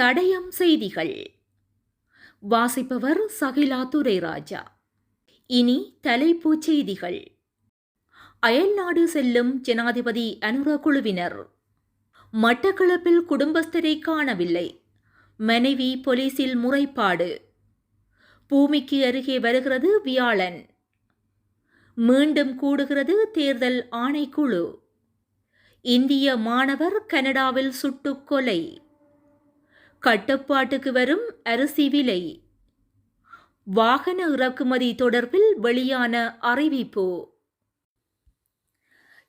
தடயம் செய்திகள். வாசிப்பவர் சகிலா துரைராஜா இனி தலைப்புச் செய்திகள். அயல்நாடு செல்லும் ஜனாதிபதி அனுர குழுவினர். மட்டக்களப்பில் குடும்பஸ்தரை காணவில்லை. மனைவி போலீசில் முறைப்பாடு. பூமிக்கு அருகே வருகிறது வியாழன். மீண்டும் கூடுகிறது தேர்தல் ஆணைக்குழு. இந்திய மாணவர் கனடாவில் சுட்டுக் கொலை. கட்டுப்பாட்டுக்கு வரும் அரிசி விலை. வாகன இறக்குமதி தொடர்பில் வெளியான அறிவிப்பு.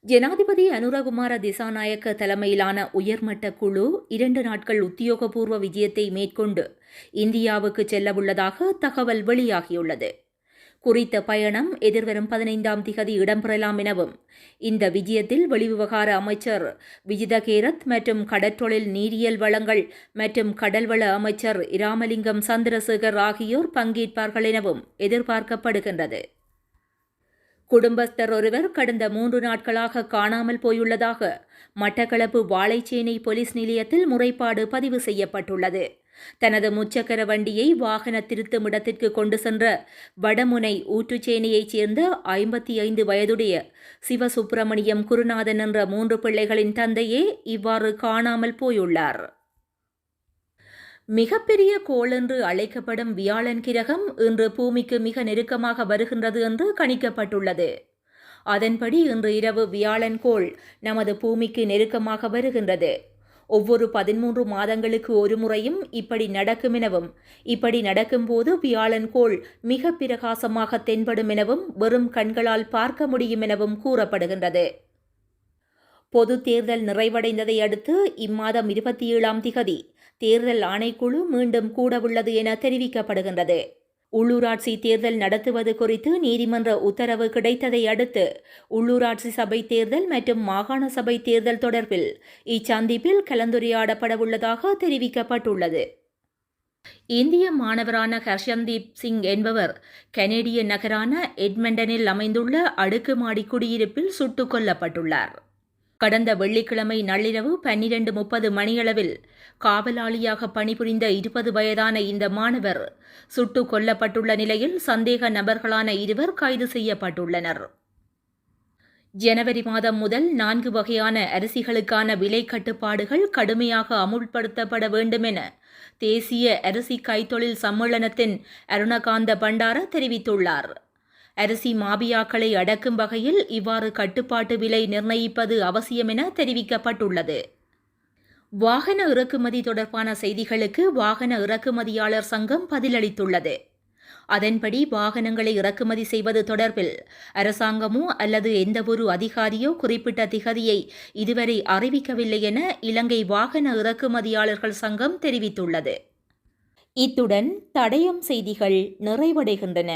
ஜனாதிபதி அனுரகுமார திசாநாயக்க தலைமையிலான உயர்மட்ட குழு இரண்டு நாட்கள் உத்தியோகபூர்வ விஜயத்தை மேற்கொண்டு இந்தியாவுக்கு செல்லவுள்ளதாக தகவல் வெளியாகியுள்ளது. குறித்த பயணம் எதிர்வரும் பதினைந்தாம் திகதி இடம்பெறலாம் எனவும் இந்த விஜயத்தில் வெளிவிவகார அமைச்சர் விஜித கேரத் மற்றும் கடற்றொழில் நீரியல் வளங்கள் மற்றும் கடல்வள அமைச்சர் இராமலிங்கம் சந்திரசேகர் ஆகியோர் பங்கேற்பார்கள் எனவும் எதிர்பார்க்கப்படுகின்றது. குடும்பஸ்தர் ஒருவர் கடந்த மூன்று நாட்களாக காணாமல் போயுள்ளதாக மட்டக்களப்பு வாழைச்சேனை போலீஸ் நிலையத்தில் முறைப்பாடு பதிவு செய்யப்பட்டுள்ளது. தனது முச்சக்கர வண்டியை வாகன திருத்தும் இடத்திற்கு கொண்டு சென்ற வடமுனை ஊற்றுச்சேனையைச் சேர்ந்த ஐம்பத்தி ஐந்து வயதுடைய சிவசுப்பிரமணியம் குருநாதன் என்ற மூன்று பிள்ளைகளின் தந்தையே இவ்வாறு காணாமல் போயுள்ளார். மிகப்பெரிய கோள் என்று அழைக்கப்படும் வியாழன் கிரகம் இன்று பூமிக்கு மிக நெருக்கமாக வருகின்றது என்று கணிக்கப்பட்டுள்ளது. அதன்படி இன்று இரவு வியாழன் கோள் நமது பூமிக்கு நெருக்கமாக வருகின்றது. ஒவ்வொரு பதிமூன்று மாதங்களுக்கு ஒரு முறையும் இப்படி நடக்கும் எனவும் இப்படி நடக்கும்போது வியாழன் கோள் மிக பிரகாசமாக தென்படும் எனவும் வெறும் கண்களால் பார்க்க முடியும் எனவும் கூறப்படுகின்றது. பொது தேர்தல் நிறைவடைந்ததை அடுத்து இம்மாதம் இருபத்தி ஏழாம் திகதி தேர்தல் ஆணைக்குழு மீண்டும் கூடவுள்ளது என தெரிவிக்கப்படுகின்றது. உள்ளூராட்சி தேர்தல் நடத்துவது குறித்து நீதிமன்ற உத்தரவு கிடைத்ததை அடுத்து உள்ளூராட்சி சபை தேர்தல் மற்றும் மாகாண சபை தேர்தல் தொடர்பில் இச்சந்திப்பில் கலந்துரையாடப்படவுள்ளதாக தெரிவிக்கப்பட்டுள்ளது. இந்திய மாணவரான ஹர்ஷன்தீப் சிங் என்பவர் கனேடிய நகரான எட்மண்டனில் அமைந்துள்ள அடுக்குமாடி குடியிருப்பில் சுட்டுக் கொல்லப்பட்டுள்ளார். கடந்த வெள்ளிக்கிழமை நள்ளிரவு பன்னிரண்டு முப்பது மணியளவில் காவலாளியாக பணிபுரிந்த இருபது வயதான இந்த மாணவர் சுட்டுக் கொல்லப்பட்டுள்ள நிலையில் சந்தேக நபர்களான இருவர் கைது செய்யப்பட்டுள்ளனர். ஜனவரி மாதம் முதல் நான்கு வகையான அரிசிகளுக்கான விலை கட்டுப்பாடுகள் கடுமையாக அமுல்படுத்தப்பட வேண்டும் என தேசிய அரிசி கைத்தொழில் சம்மேளனத்தின் அருணகாந்த பண்டார தெரிவித்துள்ளார். அரிசி மாபியாக்களை அடக்கும் வகையில் இவ்வாறு கட்டுப்பாட்டு விலை நிர்ணயிப்பது அவசியம் என தெரிவிக்கப்பட்டுள்ளது. வாகன இறக்குமதி தொடர்பான செய்திகளுக்கு வாகன இறக்குமதியாளர் சங்கம் பதிலளித்துள்ளது. அதன்படி வாகனங்களை இறக்குமதி செய்வது தொடர்பில் அரசாங்கமோ அல்லது எந்தவொரு அதிகாரியோ குறிப்பிட்ட திகதியை இதுவரை அறிவிக்கவில்லை என இலங்கை வாகன இறக்குமதியாளர்கள் சங்கம் தெரிவித்துள்ளது. இத்துடன் தடயம் செய்திகள் நிறைவடைகின்றன.